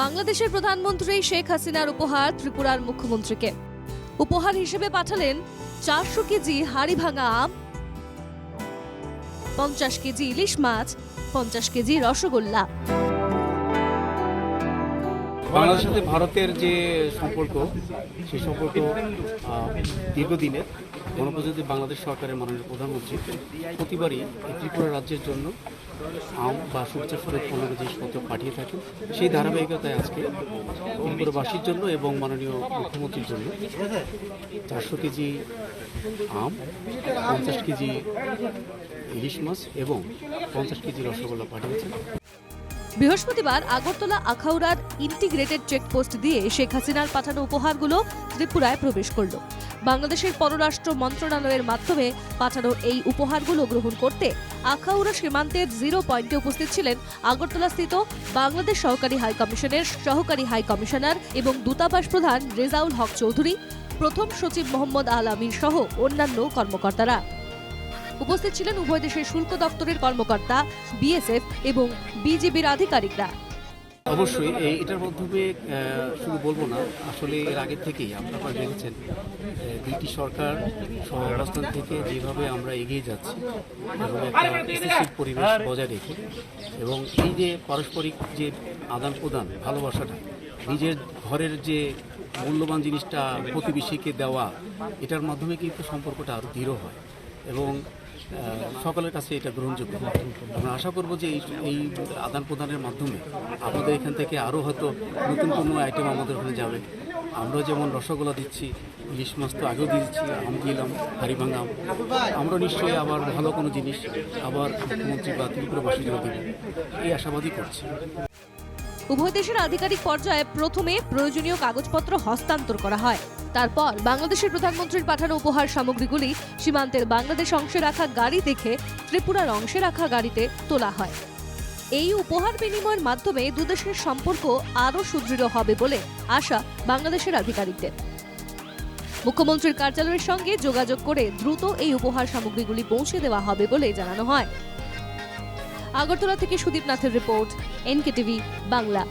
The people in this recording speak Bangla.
বাংলাদেশের প্রধানমন্ত্রী শেখ হাসিনার উপহার ত্রিপুরার মুখ্যমন্ত্রীকে। উপহার হিসেবে পাঠালেন চারশো কেজি হাড়ি ভাঙা আম, পঞ্চাশ কেজি ইলিশ মাছ, পঞ্চাশ কেজি রসগোল্লা। বাংলাদেশের সাথে ভারতের যে সম্পর্ক, সেই সম্পর্ক দীর্ঘদিনের। গণপ্রজাতন্ত্রী বাংলাদেশ সরকারের মাননীয় প্রধানমন্ত্রী প্রতিবারই ত্রিপুরা রাজ্যের জন্য আম বা সূর্যের ফলের পনেরো জিনিসপত্র পাঠিয়ে থাকেন। সেই ধারাবাহিকতায় আজকে ত্রিপুরাবাসীর জন্য এবং মাননীয় মুখ্যমন্ত্রীর জন্য চারশো কেজি আম, পঞ্চাশ কেজি ইলিশ মাছ এবং পঞ্চাশ কেজি রসগোল্লা পাঠিয়েছেন। বৃহস্পতিবার আগরতলা আখাউড়ার ইন্টিগ্রেটেড চেকপোস্ট দিয়ে শেখ হাসিনার পাঠানো উপহারগুলো ত্রিপুরায় প্রবেশ করল। বাংলাদেশের পররাষ্ট্র মন্ত্রণালয়ের মাধ্যমে পাঠানো এই উপহারগুলো গ্রহণ করতে আখাউড়া সীমান্তের জিরো পয়েন্টে উপস্থিত ছিলেন আগরতলাস্থিত বাংলাদেশ সহকারী হাই কমিশনের সহকারী হাই কমিশনার এবং দূতাবাস প্রধান রেজাউল হক চৌধুরী, প্রথম সচিব মোহাম্মদ আল আমির সহ অন্যান্য কর্মকর্তারা। উপস্থিত ছিলেন উভয় দেশের শুল্ক দপ্তরের কর্মকর্তা, বিএসএফ এবং বিজিবির আধিকারিকরা। অবশ্যই, এই এটার মাধ্যমে শুধু বলব না, আসলে এর আগে থেকেই আপনারা দেখেছেন দুইটি সরকার অবস্থান থেকে যেভাবে আমরা এগিয়ে যাচ্ছি এবং একটা পরিবেশ বজায় রেখে, এবং এই যে পারস্পরিক যে আদান প্রদান, ভালোবাসাটা, নিজের ঘরের যে মূল্যবান জিনিসটা প্রতিবেশীকে দেওয়া, এটার মাধ্যমে কিন্তু সম্পর্কটা আরও দৃঢ় হয়। এবং সকলের কাছে এটা গ্রহণযোগ্য। আমরা আশা করব যে এই আদান প্রদানের মাধ্যমে আমাদের এখান থেকে আরও হয়তো নতুন কোনো আইটেম আমাদের ওখানে যাবে। আমরা যেমন রসগোল্লা দিচ্ছি, ইলিশ মাছ তো আগেও দিয়েছি, আম দিলাম হাড়িভাঙা আম। আমরা নিশ্চয়ই আবার ভালো কোনো জিনিস আবার মুখ্যমন্ত্রী বা ত্রিপুরাবাসীর দেবেন এই আশাবাদী করছি। উভয় দেশের আধিকারিক পর্যায়ে প্রথমে প্রয়োজনীয় কাগজপত্র হস্তান্তর করা হয়। তারপর বাংলাদেশের প্রধানমন্ত্রীর পাঠানো উপহার সামগ্রীগুলি সীমান্তের বাংলাদেশ অংশে রাখা গাড়ি দেখে ত্রিপুরার অংশে রাখা গাড়িতে তোলা হয়। এই উপহার বিনিময়ের মাধ্যমে দুদেশের সম্পর্ক আরও সুদৃঢ় হবে বলে আশা বাংলাদেশের আধিকারিকদের। মুখ্যমন্ত্রীর কার্যালয়ের সঙ্গে যোগাযোগ করে দ্রুত এই উপহার সামগ্রীগুলি পৌঁছে দেওয়া হবে বলে জানানো হয়। আগরতলা থেকে সুদীপ নাথের রিপোর্ট, এনকেটিভি, বাংলা।